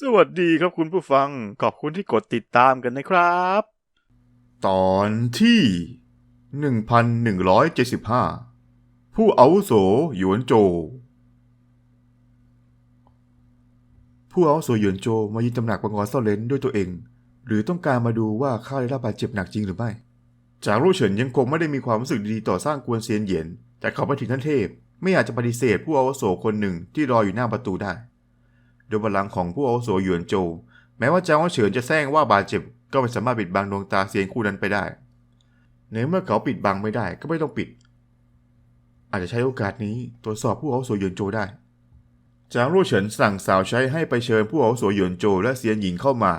สวัสดีครับคุณผู้ฟัง ขอบคุณที่กดติดตามกันนะครับ ตอนที่ 1175 ผู้อาวุโสหยวนโจ ผู้อาวุโสหยวนโจมายึดตำหนักบังกรซ่อนเลนด้วยตัวเอง หรือต้องการมาดูว่าข้าได้รับบาดเจ็บหนักจริงหรือไม่ จากลู่เฉินยังคงไม่ได้มีความรู้สึกดีต่อสร้างกวนเซียนเหยียนแต่เขาไปถึงท่านเทพ ไม่อยากจะปฏิเสธผู้อาวุโสคนหนึ่งที่รออยู่หน้าประตูได้ โดยพลังของผู้อาวุโสหยวนโจ แม้ว่าจางว่าเฉินจะแซงว่าบาดเจ็บ ก็ไม่สามารถปิดบังดวงตาเซียนคู่นั้นไปได้ ในเมื่อเขาปิดบังไม่ได้ก็ไม่ต้องปิด อาจจะใช้โอกาสนี้ตรวจสอบผู้อาวุโสหยวนโจได้ จางรู่เฉินสั่งสาวใช้ให้ไปเชิญผู้อาวุโสหยวนโจและเซียนหญิงเข้ามา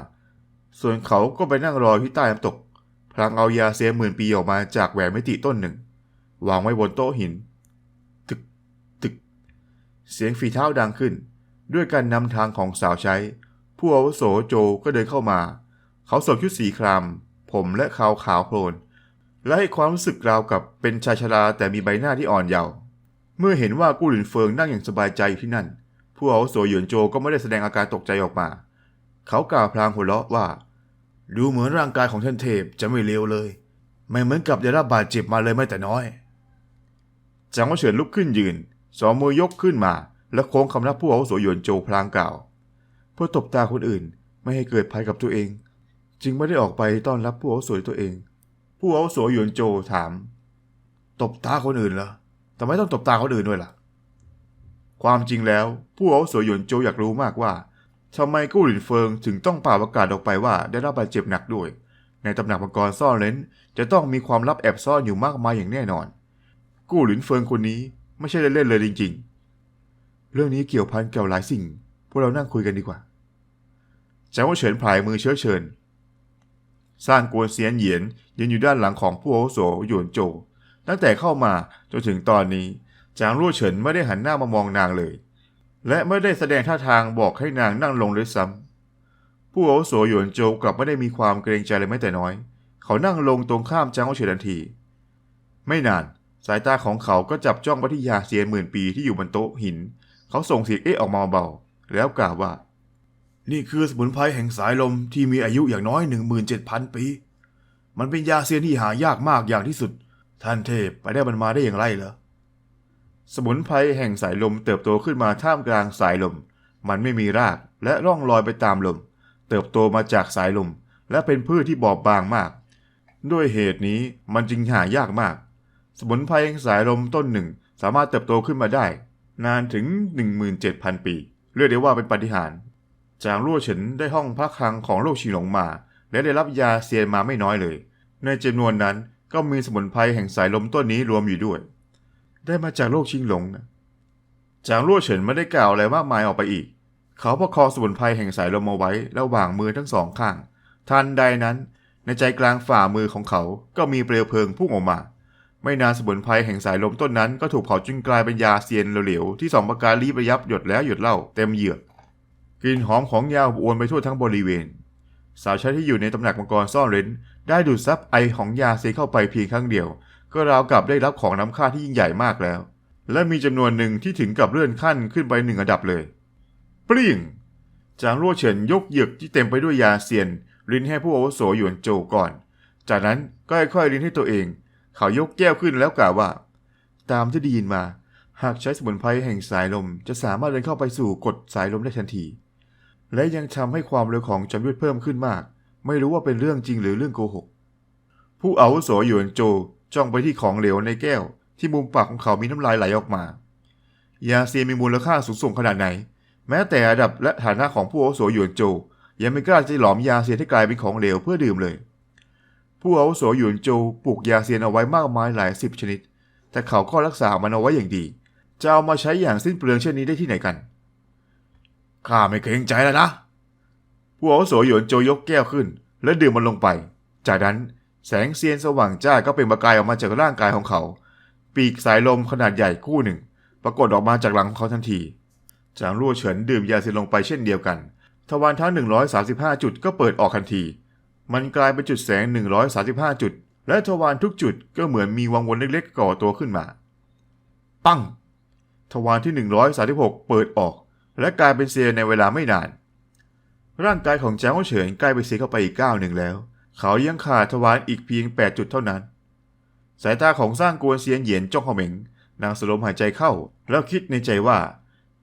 ส่วนเขาก็ไปนั่งรอที่ใต้น้ำตก พลางเอายาเซียนหมื่นปีออกมาจากแหวนมิติต้นหนึ่ง วางไว้บนโต๊ะหิน ตึกตึก เสียงฝีเท้าดังขึ้น ด้วยการนำทางของสาวใช้ ผู้อาวุโสโจก็เดินเข้ามา เขาสวมชุดสีคราม ผมและขาวขาวโพลน และให้ความรู้สึกราวกับเป็นชายชราแต่มีใบหน้าที่อ่อนเยาว์เมื่อเห็นว่ากู้หลินเฟิงนั่งอย่างสบายใจอยู่ที่นั่น ผู้อาวุโสหยวนโจก็ไม่ได้แสดงอาการตกใจออกมา เขากล่าวพลางหัวเราะว่า ดูเหมือนร่างกายของท่านเทพจะไม่เลวเลย ไม่เหมือนกับได้รับบาดเจ็บมาเลยแม้แต่น้อยจางว่าเฉินลุกขึ้นยืน สองมือยกขึ้นมา และโค้งคำนับผู้อาวุโสหยวนโจพลางกล่าว เพื่อตบตาคนอื่นไม่ให้เกิดภัยกับตัวเอง จึงไม่ได้ออกไปต้อนรับผู้อาวุโสตัวเอง ผู้อาวุโสหยวนโจถาม ตบตาคนอื่นเหรอทำไมต้องตบตาคนอื่นด้วยล่ะ ความจริงแล้ว ผู้อาวุโสหยวนโจอยากรู้มากว่าทำไมกู้หลินเฟิงถึงต้องป่าประกาศออกไปว่าได้รับบาดเจ็บหนักด้วย ในตำหนักมังกรซ่อนเร้นจะต้องมีความลับแอบซ่อนอยู่มากมายอย่างแน่นอน กู้หลินเฟิงคนนี้ไม่ใช่เล่นๆเลยจริง ๆ รื่องนี้เกี่ยวพันเกับหลายสิ่ง พวกเรานั่งคุยกันดีกว่าจางว่าเฉินผายมือเชื้อเชิญสร้างกวนเซียนเหยียนยืนอยู่ด้านหลังของผู้อาวุโสหยวนโจ ตั้งแต่เข้ามาจนถึงตอนนี้จางรั่วเฉินไม่ได้หันหน้ามามองนางเลย และไม่ได้แสดงท่าทางบอกให้นางนั่งลงด้วยซ้ำผู้อาวุโสหยวนโจกลับไม่ได้มีความเกรงใจเลยแม้แต่น้อย เขานั่งลงตรงข้ามจางว่าเฉินทันที ไม่นานสายตาของเขาก็จับจ้องไปที่ยาเซียนหมื่นปีที่อยู่บนโต๊ะหิน เขาส่งเสียงเอ๊ะออกมาเบา แล้วกล่าวว่า นี่คือสมุนไพรแห่งสายลมที่มีอายุอย่างน้อย 17,000 ปี มันเป็นยาเซียนที่หายากมากอย่างที่สุด ท่านเทพไปได้มันมาได้อย่างไรเหรอ สมุนไพรแห่งสายลมเติบโตขึ้นมาท่ามกลางสายลม มันไม่มีรากและร่องรอยไปตามลม เติบโตมาจากสายลม และเป็นพืชที่บอบบางมาก ด้วยเหตุนี้มันจึงหายากมาก สมุนไพรแห่งสายลมต้นหนึ่ง สามารถเติบโตขึ้นมาได้ นานถึง 17,000 ปี เรียกได้ว่าเป็นปาฏิหาริย์จางรั่วเฉินได้ห้องพักคลังของโลกชิงหลงมา และได้รับยาเซียนมาไม่น้อยเลย ในจำนวนนั้นก็มีสมุนไพรแห่งสายลมต้นนี้รวมอยู่ด้วย ได้มาจากโลกชิงหลงนะจางรั่วเฉินไม่ได้กล่าวอะไรมากมายออกไปอีก เขาประคองสมุนไพรแห่งสายลมเอาไว้ระหว่างมือทั้งสองข้าง ทันใดนั้น ในใจกลางฝ่ามือของเขาก็มีเปลวเพลิงพุ่งออกมา ไม่นานสมุนไพรแห่งสายลมต้นนั้นก็ถูกเผาจนกลายเป็นยาเซียนเหลวๆที่สองประการรีบระยับหยดแล้วหยดเล่าเต็มเหยือกกลิ่นหอมของยาอบอวนไปทั่วทั้งบริเวณ สาวใช้ที่อยู่ในตำหนักมังกรซ่อนเร้น ได้ดูดซับไอของยาเซียนเข้าไปเพียงครั้งเดียว ก็ราวกับได้รับของน้ำค่าที่ยิ่งใหญ่มากแล้ว และมีจำนวนหนึ่งที่ถึงกับเลื่อนขั้นขึ้นไปหนึ่งระดับเลยปรี้ยงจางรั่วเฉินยกเหยือกที่เต็มไปด้วยยาเซียนรินให้ผู้อาวุโสหยวนโจก่อน จากนั้นก็ค่อยๆรินให้ตัวเอง เขายกแก้วขึ้นแล้วกล่าวว่า ตามที่ได้ยินมา หากใช้สมุนไพรแห่งสายลม จะสามารถเดินเข้าไปสู่กฎสายลมได้ทันที และยังทำให้ความเร็วของจอมยุทธเพิ่มขึ้นมาก ไม่รู้ว่าเป็นเรื่องจริงหรือเรื่องโกหก ผู้อาวุโสหยวนโจจ้องไปที่ของเหลวในแก้ว ที่มุมปากของเขามีน้ำลายไหลออกมา ยาเซียมีมูลค่าสูงส่งขนาดไหน แม้แต่ระดับและฐานะของผู้อาวุโสหยวนโจ ยังไม่กล้าจะหลอมยาเซียให้กลายเป็นของเหลวเพื่อดื่มเลย ผู้อาวุโสหยวนโจปลูกยาเซียนเอาไว้มากมายหลายสิบชนิด แต่เขาก็รักษามันเอาไว้อย่างดี จะเอามาใช้อย่างสิ้นเปลืองเช่นนี้ได้ที่ไหนกัน ข้าไม่เกรงใจแล้วนะ ผู้อาวุโสหยวนโจยกแก้วขึ้น และดื่มมันลงไป จากนั้นแสงเซียนสว่างจ้าก็เป็นประกายออกมาจากร่างกายของเขา ปีกสายลมขนาดใหญ่คู่หนึ่ง ปรากฏออกมาจากหลังของเขาทันที จางรั่วเฉินดื่มยาเซียนลงไปเช่นเดียวกัน ทวารทั้ง 135 จุดก็เปิดออกทันที มันกลายเป็นจุดแสง 135 จุด และทวารทุกจุดก็เหมือนมีวังวนเล็กๆ ก่อตัวขึ้นมา ปั้ง ทวารที่ 136 เปิดออก และกลายเป็นเซลล์ในเวลาไม่นาน ร่างกายของจางเฉินใกล้ไปเสียเข้าไปอีกก้าวหนึ่งแล้ว เขายังขาดทวารอีกเพียง 8 จุดเท่านั้น สายตาของสร้างกวนเซียนเหยียนจ้องเขม็งนางสลมหายใจเข้า แล้วคิดในใจว่า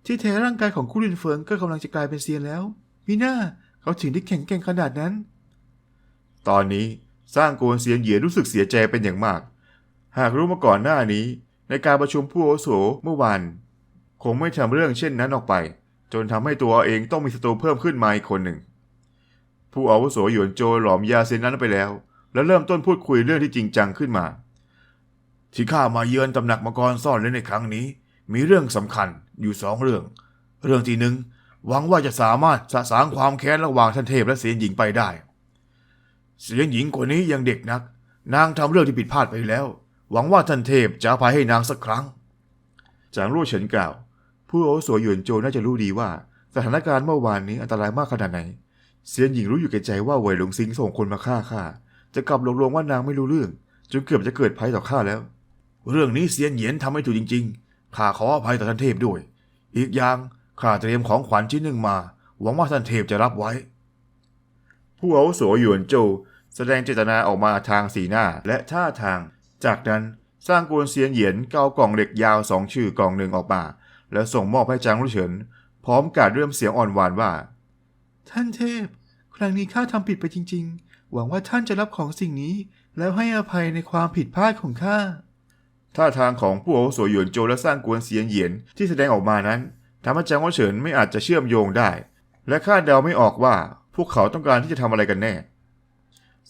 ที่แท้ร่างกายของคุรินเฟิงก็กำลังจะกลายเป็นเซียนแล้วมีหน้าเขาถึงได้แข็งแกร่งขนาดนั้น ตอนนี้สร้างโกนเซียนเหยียรู้สึกเสียใจเป็นอย่างมาก หากรู้มาก่อนหน้านี้ ในการประชุมผู้อาวุโสเมื่อวานคงไม่ทำเรื่องเช่นนั้นออกไป จนทำให้ตัวเองต้องมีศัตรูเพิ่มขึ้นมาอีกคนหนึ่ง ผู้อาวุโสหยวนโจหลอมยาเซนนั้นไปแล้ว และเริ่มต้นพูดคุยเรื่องที่จริงจังขึ้นมา ที่ข้ามาเยือนตำหนักมังกรซ่อนเล่นในครั้งนี้ มีเรื่องสำคัญอยู่สองเรื่อง เรื่องที่หนึ่งหวังว่าจะสามารถสะสางความแค้นระหว่างท่านเทพและเสียนหญิงไปได้ เสียนหญิงคนนี้ยังเด็กนัก นางทำเรื่องที่ผิดพลาดไปแล้ว หวังว่าท่านเทพจะอภัยให้นางสักครั้ง จางรู่เฉินกล่าว ผู้อาวุโสหยวนโจน่าจะรู้ดีว่า สถานการณ์เมื่อวานนี้อันตรายมากขนาดไหนเซียนหญิงรู้อยู่แก่ใจว่าเวยหลงซิงส่งคนมาฆ่าข้าจะกลับหลงลวงว่านางไม่รู้เรื่อง จนเกือบจะเกิดภัยต่อข้าแล้ว เรื่องนี้เซียนเหยียนทำไม่ถูกจริง ๆ ข้าขออภัยต่อท่านเทพด้วย อีกอย่างข้าเตรียมของขวัญชิ้นหนึ่งมา หวังว่าท่านเทพจะรับไว้ ผู้อาวุโสหยวนโจ แสดงเจตนาออกมาทางสีหน้าและท่าทาง จากนั้นสร้างกวนเซียนเหยียนเอากล่องเหล็กยาวสองชื่อกล่องหนึ่งออกมา แล้วส่งมอบให้จางรุ่เฉิน พร้อมกับเริ่มเสียงอ่อนหวานว่า ท่านเทพ ครั้งนี้ข้าทำผิดไปจริง ๆ หวังว่าท่านจะรับของสิ่งนี้ แล้วให้อภัยในความผิดพลาดของข้าท่าทางของผู้อาวุโสหยวนโจและสร้างกวนเซียนเหยียนที่แสดงออกมานั้นทำให้จางว่เฉินไม่อาจจะเชื่อมโยงได้ และคาดเดาไม่ออกว่าพวกเขาต้องการที่จะทำอะไรกันแน่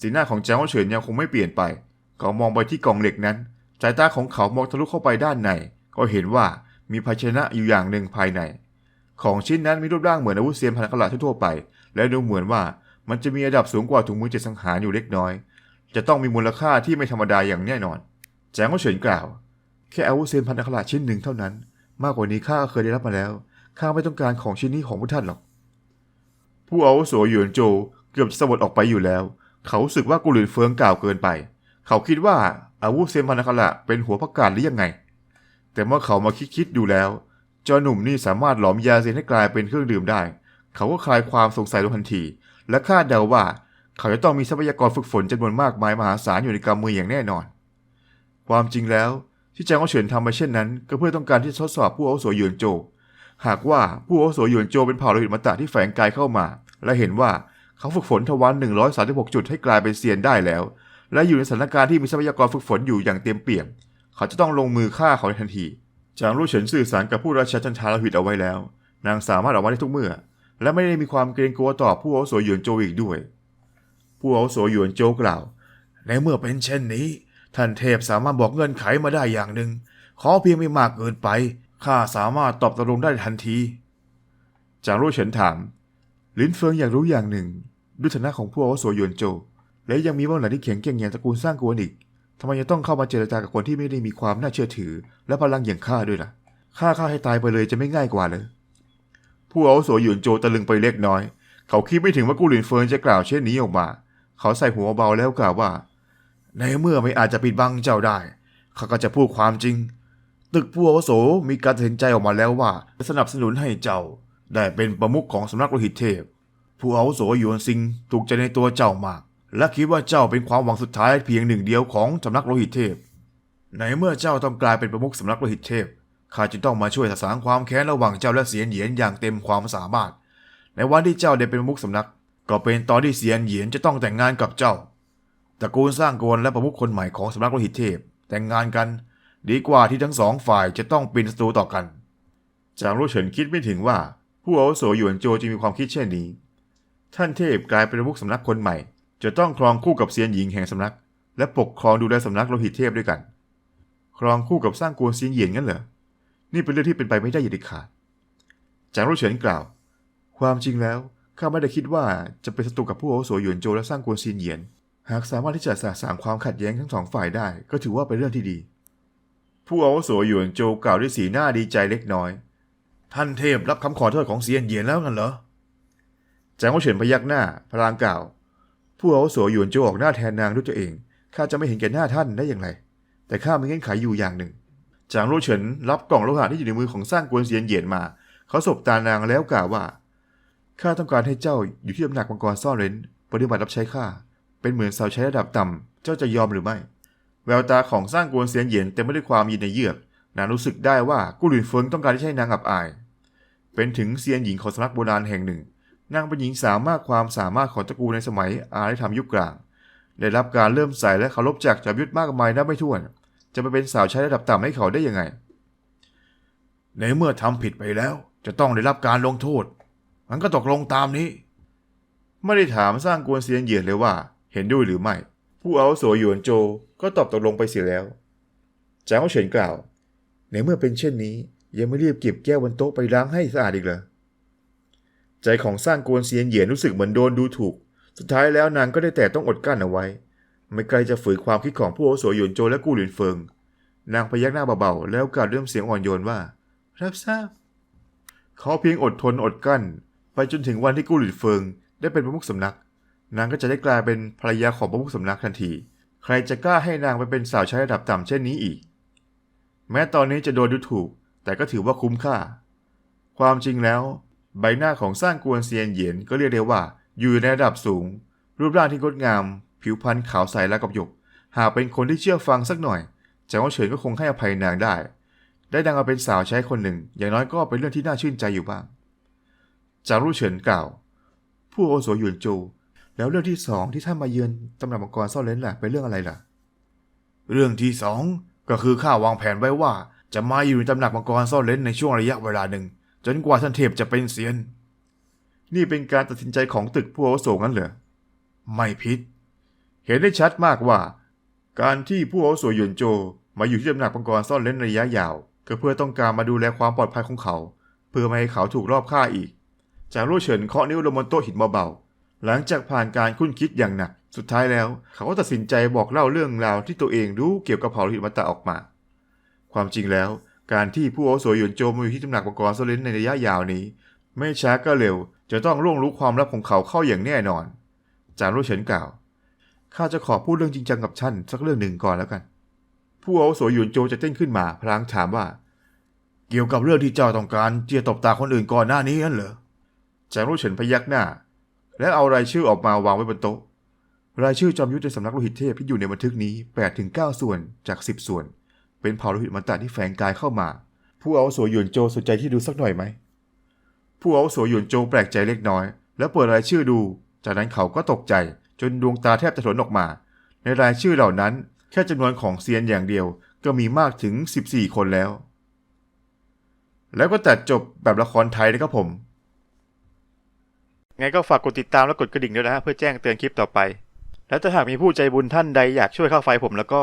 สีหน้าของจางว่าเฉินยังคงไม่เปลี่ยนไป เขามองไปที่กล่องเหล็กนั้น สายตาของเขามองทะลุเข้าไปด้านใน ก็เห็นว่ามีภาชนะอยู่อย่างหนึ่งภายใน ของชิ้นนั้นมีรูปร่างเหมือนอาวุธเซียนพันกลาทั่วไป และดูเหมือนว่ามันจะมีระดับสูงกว่าถุงมือเจ็ดสังหารอยู่เล็กน้อย จะต้องมีมูลค่าที่ไม่ธรรมดาอย่างแน่นอน แจงก็เฉินกล่าว แค่อาวุธเซียนพันธคราชิ้นหนึ่งเท่านั้น มากกว่านี้ข้าเคยได้รับมาแล้ว ข้าไม่ต้องการของชิ้นนี้ของพวกท่านหรอก ผู้อาวุโสหยวนโจเกือบจะสะบัดออกไปอยู่แล้ว เขาสึกว่ากุหลินเฟิงกล่าวเกินไป เขาคิดว่าอาวุธเซียนพันธคราเป็นหัวพักกาดหรือยังไง แต่เมื่อเขามาคิดๆดูแล้วเจ้าหนุ่มนี่สามารถหลอมยาเซียนให้กลายเป็นเครื่องดื่มได้ เขาก็คลายความสงสัยลงทันที และคาดเดาว่า เขาจะต้องมีทรัพยากรฝึกฝนจำนวนมากมายมหาศาลอยู่ในกำมืออย่างแน่นอน ความจริงแล้วที่จางเอาเฉินทำมาเช่นนั้น ก็เพื่อต้องการที่ทดสอบผู้อาวุโสหยวนโจ หากว่าผู้อาวุโสหยวนโจเป็นเผ่าโลหิตมตะที่แฝงกายเข้ามา และเห็นว่า เขาฝึกฝนทวาร136 จุดให้กลายเป็นเซียนได้แล้ว และอยู่ในสถานการณ์ที่มีทรัพยากรฝึกฝนอยู่อย่างเต็มเปี่ยม เขาจะต้องลงมือฆ่าเขาในทันที จางรู้เฉินสื่อสารกับผู้ราชาจันทาลหิตเอาไว้แล้ว นางสามารถออกมาได้ทุกเมื่อ และไม่ได้มีความเกรงกลัวต่อผู้อาวุโสหยวนโจอีกด้วย ผู้อาวุโสหยวนโจกล่าว ในเมื่อเป็นเช่นนี้ ท่านเทพสามารถบอกเงื่อนไขมาได้อย่างหนึ่ง ขอเพียงไม่มากเกินไป ข้าสามารถตอบตกลงได้ทันที จางรู้เฉินถาม ลินเฟิงอยากรู้อย่างหนึ่ง ด้วยฐานะของผู้อาวุโสหยวนโจ และยังมีเบื้องหลังที่แข็งแกร่งอย่างตระกูลสร้างกวนอีกทำไมจะต้องเข้ามาเจรจากับคนที่ไม่ได้มีความน่าเชื่อถือ และพลังอย่างข้าด้วยล่ะฆ่าข้าให้ตายไปเลยจะไม่ง่ายกว่าเลยผู้อาวุโสหยวนโจตะลึงไปเล็กน้อย เขาคิดไม่ถึงว่ากูหลินเฟิงจะกล่าวเช่นนี้ออกมา เขาใส่หัวเบาแล้วกล่าวว่า ในเมื่อไม่อาจจะปิดบังเจ้าได้ข้าก็จะพูดความจริง ตึกผู้อาวุโสมีการตัดสินใจออกมาแล้วว่าจะสนับสนุนให้เจ้า ได้เป็นประมุขของสำนักโลหิตเทพ ผู้อาวุโสหยวนซิงถูกใจในตัวเจ้ามาก และคิดว่าเจ้าเป็นความหวังสุดท้ายเพียงหนึ่งเดียวของสำนักโลหิตเทพ ในเมื่อเจ้าต้องกลายเป็นประมุขสำนักโลหิตเทพข้าจึงต้องมาช่วยสะสางความแค้นระหว่างเจ้าและเสียนเหยียนอย่างเต็มความสามารถ ในวันที่เจ้าได้เป็นประมุขสำนัก ก็เป็นตอนที่เสียนเหยียนจะต้องแต่งงานกับเจ้าตระกูลสร้างกวนและประมุขคนใหม่ของสำนักโลหิตเทพ แต่งงานกัน ดีกว่าที่ทั้งสองฝ่ายจะต้องเป็นศัตรูต่อกัน จางรู้เฉินคิดไม่ถึงว่า ผู้อาวุโสหยวนโจจะมีความคิดเช่นนี้ ท่านเทพกลายเป็นประมุขสำนักคนใหม่ จะต้องครองคู่กับเซียนหญิงแห่งสำนัก และปกครองดูแลสำนักโลหิตเทพด้วยกัน ครองคู่กับสร้างกวนเซียนเหยียนงั้นเหรอ นี่เป็นเรื่องที่เป็นไปไม่ได้อย่างเด็ดขาด จางรู้เฉินกล่าว ความจริงแล้วข้าไม่ได้คิดว่าจะเป็นศัตรูกับผู้อาวุโสหยวนโจและสร้างกวนเซียนเหยียน หากสามารถที่จะสะสางความขัดแย้งทั้งสองฝ่ายได้ ก็ถือว่าเป็นเรื่องที่ดี ผู้อาวุโสหยวนโจกล่าวด้วยสีหน้าดีใจเล็กน้อย ท่านเทพรับคำขอโทษของเซียนเหยียนแล้วนั่นเหรอ จางว่าเฉินพยักหน้าพลางกล่าว ผู้อาวุโสหยวนโจออกหน้าแทนนางด้วยตัวเองข้าจะไม่เห็นแก่หน้าท่านได้อย่างไร แต่ข้ามีเงื่อนไขอยู่อย่างหนึ่งจางรู้เฉินรับกล่องโลหะที่อยู่ในมือของสร้างกวนเซียนเหยียนมา เขาสบตานางแล้วกล่าวว่าข้าต้องการให้เจ้าอยู่ที่ตำหนักมังกรซ่อนเร้นปฏิบัติรับใช้ข้าเป็นเหมือนสาวใช้ระดับต่ำเจ้าจะยอมหรือไม่ แววตาของสร้างกวนเสียนเหยียนเต็มไปด้วยความยินในเยือกนางรู้สึกได้ว่ากุหลินเฟิงต้องการที่จะให้นางอับอาย เป็นถึงเซียนหญิงของสำนักโบราณแห่งหนึ่ง นางเป็นหญิงสาวมากความสามารถของตระกูลในสมัยอารยธรรมยุคกลาง ได้รับการเริ่มใส่และเคารพจากจอมยุทธมากมายนับไม่ถ้วน จะไปเป็นสาวใช้ระดับต่ำให้เขาได้ยังไง ในเมื่อทำผิดไปแล้ว จะต้องได้รับการลงโทษมันก็ตกลงตามนี้ ไม่ได้ถามสร้างกวนเซียนเหยียนเลยว่า เห็นด้วยหรือไม่ ผู้เอาวุโสหยวนโจก็ตอบตกลงไปเสียแล้วจางเฉินกล่าว ในเมื่อเป็นเช่นนี้ยังไม่รีบเก็บแก้วบนโต๊ะไปล้างให้สะอาดอีกเหรอ ใจของสร้างกวนเซียนเหยียนรู้สึกเหมือนโดนดูถูก สุดท้ายแล้วนางก็ได้แต่ต้องอดกั้นเอาไว้ ไม่ไกลจะฝืนความคิดของผู้อาวุโสหยวนโจและกู้หลินเฟิง นางพยักหน้าเบาๆแล้วกล่าวด้วยเสียงอ่อนโยนว่า รับทราบ เขาเพียงอดทนอดกั้น ไปจนถึงวันที่กู้หลินเฟิง ได้เป็นประมุขสำนัก นางก็จะได้กลายเป็นภรรยาของประมุขสำนักทันที ใครจะกล้าให้นางไปเป็นสาวใช้ระดับต่ำเช่นนี้อีก แม้ตอนนี้จะโดนดูถูก แต่ก็ถือว่าคุ้มค่า ความจริงแล้ว ใบหน้าของสร้างกวนเซียนเหยียนก็เรียกได้ว่า อยู่ในระดับสูง รูปร่างที่งดงาม ผิวพรรณขาวใสและกับหยก หากเป็นคนที่เชื่อฟังสักหน่อยเจ้าเฉินก็คงให้อภัยนางได้ ได้ดังมาเป็นสาวใช้คนหนึ่ง อย่างน้อยก็เป็นเรื่องที่น่าชื่นใจอยู่บ้าง จารุเฉินกล่าว ผู้อาวุโสหยวนโจ แล้วเรื่องที่สองที่ท่านมาเยือนตำหนักมังกรซ่อนเร้นล่ะเป็นเรื่องอะไรล่ะ เรื่องที่สองก็คือข้าวางแผนไว้ว่าจะมาอยู่ในตำหนักมังกรซ่อนเร้นในช่วงระยะเวลาหนึ่ง จนกว่าท่านเทพจะเป็นเซียน นี่เป็นการตัดสินใจของตึกผู้อาวุโสงั้นเหรอ ไม่ผิดเห็นได้ชัดมากว่า การที่ผู้อาวุโสหยวนโจมาอยู่ที่ตำหนักมังกรซ่อนเร้นระยะยาว ก็เพื่อต้องการมาดูแลความปลอดภัยของเขา เพื่อไม่ให้เขาถูกรอบฆ่าอีก จากรู่เฉินเคาะนิ้วลงบนโต๊ะหินเบาๆหลังจากผ่านการคุ้นคิดอย่างหนัก สุดท้ายแล้ว เขาก็ตัดสินใจบอกเล่าเรื่องราวที่ตัวเองรู้เกี่ยวกับเผ่าหินมัตตะออกมา ความจริงแล้ว การที่ผู้อาวุโสหยวนโจมาอยู่ที่ตำหนักมังกรซ่อนเร้นในระยะยาวนี้ ไม่ช้าก็เร็ว จะต้องร่วงรู้ความลับของเขาเข้าอย่างแน่นอนจางรู่เฉินกล่าวข้าจะขอพูดเรื่องจริงจังกับท่านสักเรื่องหนึ่งก่อนแล้วกัน ผู้อาวุโสหยวนโจจะเต้นขึ้นมาพลางถามว่า เกี่ยวกับเรื่องที่เจ้าต้องการที่จะตบตาคนอื่นก่อนหน้านี้นั่นเหรอจางรู่เฉินพยักหน้า และเอารายชื่อออกมาวางไว้บนโต๊ะ รายชื่อจอมยุทธในสำนักโลหิตเทพที่อยู่ในบันทึกนี้8ถึง9ส่วนจาก 10 ส่วน เป็นเผ่าโลหิตมันตะที่แฝงกายเข้ามา ผู้อาวุโสหยวนโจสนใจที่ดูสักหน่อยไหม ผู้อาวุโสหยวนโจแปลกใจเล็กน้อย แล้วเปิดรายชื่อดู จากนั้นเขาก็ตกใจจนดวงตาแทบจะถลนออกมา ในรายชื่อเหล่านั้นแค่จำนวนของเซียนอย่างเดียวก็มีมากถึง 14 คนแล้ว แล้วก็ตัดจบแบบละครไทยนะครับผม ไงก็ฝากกดติดตามและกดกระดิ่งด้วยนะฮะเพื่อแจ้งเตือนคลิปต่อไป และถ้าหากมีผู้ใจบุญท่านใดอยากช่วยเข้าไฟผมแล้วก็